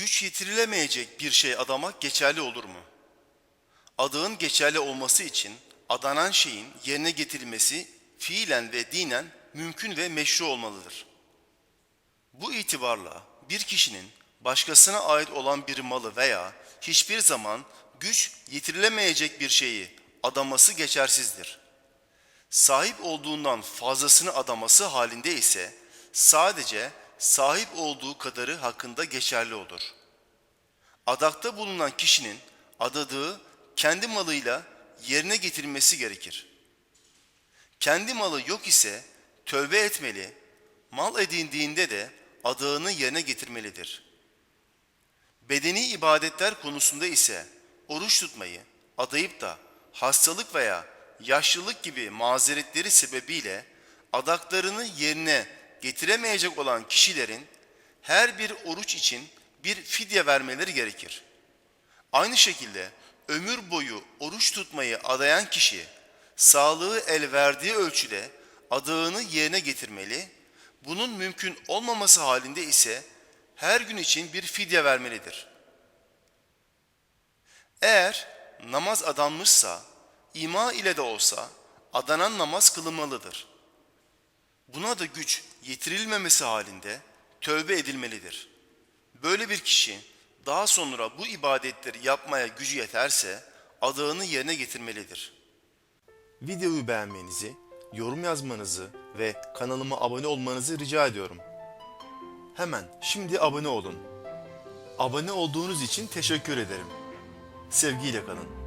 Güç yetirilemeyecek bir şey adamak geçerli olur mu? Adığın geçerli olması için adanan şeyin yerine getirilmesi fiilen ve dinen mümkün ve meşru olmalıdır. Bu itibarla bir kişinin başkasına ait olan bir malı veya hiçbir zaman güç yetirilemeyecek bir şeyi adaması geçersizdir. Sahip olduğundan fazlasını adaması halinde ise sadece sahip olduğu kadarı hakkında geçerli olur. Adakta bulunan kişinin adadığı kendi malıyla yerine getirilmesi gerekir. Kendi malı yok ise tövbe etmeli, mal edindiğinde de adağını yerine getirmelidir. Bedeni ibadetler konusunda ise oruç tutmayı adayıp da hastalık veya yaşlılık gibi mazeretleri sebebiyle adaklarını yerine getiremeyecek olan kişilerin her bir oruç için bir fidye vermeleri gerekir. Aynı şekilde ömür boyu oruç tutmayı adayan kişi sağlığı el verdiği ölçüde adağını yerine getirmeli. Bunun mümkün olmaması halinde ise her gün için bir fidye vermelidir. Eğer namaz adanmışsa ima ile de olsa adanan namaz kılınmalıdır. Buna da güç yetirilmemesi halinde tövbe edilmelidir. Böyle bir kişi daha sonra bu ibadetleri yapmaya gücü yeterse adağını yerine getirmelidir. Videoyu beğenmenizi, yorum yazmanızı ve kanalıma abone olmanızı rica ediyorum. Hemen şimdi abone olun. Abone olduğunuz için teşekkür ederim. Sevgiyle kalın.